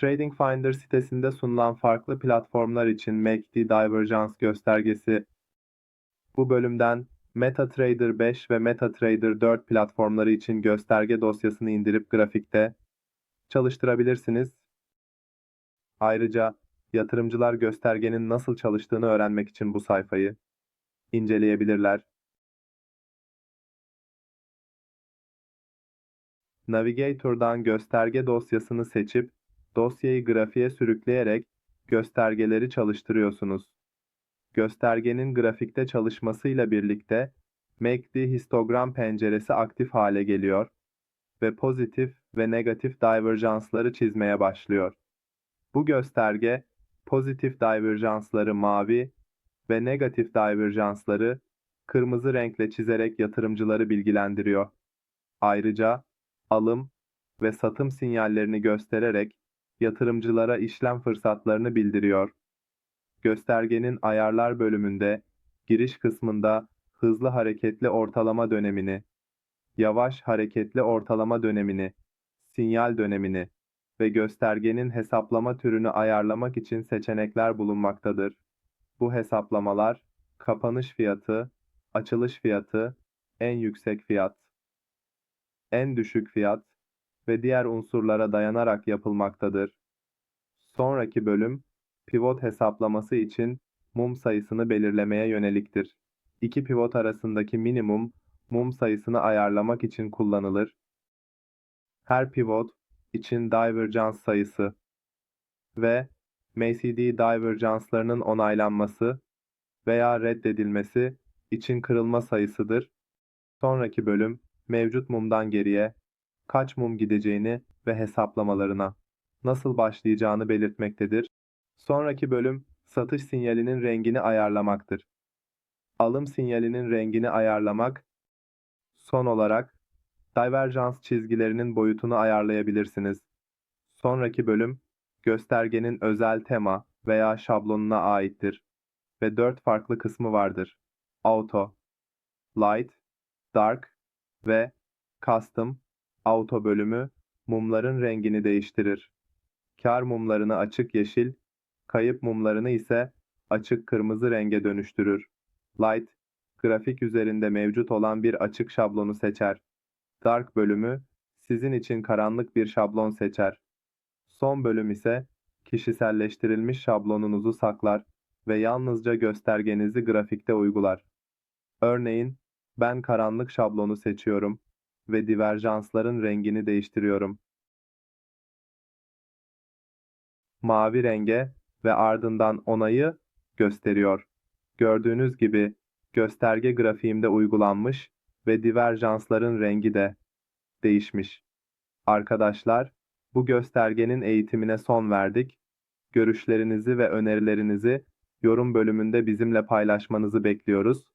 Trading Finder sitesinde sunulan farklı platformlar için MACD Divergence göstergesi bu bölümden MetaTrader 5 ve MetaTrader 4 platformları için gösterge dosyasını indirip grafikte çalıştırabilirsiniz. Ayrıca yatırımcılar göstergenin nasıl çalıştığını öğrenmek için bu sayfayı inceleyebilirler. Navigator'dan gösterge dosyasını seçip dosyayı grafiğe sürükleyerek göstergeleri çalıştırıyorsunuz. Göstergenin grafikte çalışmasıyla birlikte MACD histogram penceresi aktif hale geliyor ve pozitif ve negatif diverjansları çizmeye başlıyor. Bu gösterge pozitif diverjansları mavi ve negatif diverjansları kırmızı renkle çizerek yatırımcıları bilgilendiriyor. Ayrıca alım ve satım sinyallerini göstererek yatırımcılara işlem fırsatlarını bildiriyor. Göstergenin ayarlar bölümünde giriş kısmında hızlı hareketli ortalama dönemini, yavaş hareketli ortalama dönemini, sinyal dönemini ve göstergenin hesaplama türünü ayarlamak için seçenekler bulunmaktadır. Bu hesaplamalar kapanış fiyatı, açılış fiyatı, en yüksek fiyat, en düşük fiyat ve diğer unsurlara dayanarak yapılmaktadır. Sonraki bölüm pivot hesaplaması için mum sayısını belirlemeye yöneliktir. İki pivot arasındaki minimum mum sayısını ayarlamak için kullanılır. Her pivot için divergence sayısı ve MACD divergence'larının onaylanması veya reddedilmesi için kırılma sayısıdır. Sonraki bölüm mevcut mumdan geriye kaç mum gideceğini ve hesaplamalarına nasıl başlayacağını belirtmektedir. Sonraki bölüm satış sinyalinin rengini ayarlamaktır. Alım sinyalinin rengini ayarlamak. Son olarak divergence çizgilerinin boyutunu ayarlayabilirsiniz. Sonraki bölüm göstergenin özel tema veya şablonuna aittir ve dört farklı kısmı vardır. Auto, Light, Dark ve Custom Auto bölümü mumların rengini değiştirir. Kar mumlarını açık yeşil, kayıp mumlarını ise açık kırmızı renge dönüştürür. Light, grafik üzerinde mevcut olan bir açık şablonu seçer. Dark bölümü sizin için karanlık bir şablon seçer. Son bölüm ise kişiselleştirilmiş şablonunuzu saklar ve yalnızca göstergenizi grafikte uygular. Örneğin ben karanlık şablonu seçiyorum ve diverjansların rengini değiştiriyorum. Mavi renge ve ardından onayı gösteriyor. Gördüğünüz gibi gösterge grafiğimde uygulanmış ve diverjansların rengi de değişmiş. Arkadaşlar, bu göstergenin eğitimine son verdik. Görüşlerinizi ve önerilerinizi yorum bölümünde bizimle paylaşmanızı bekliyoruz.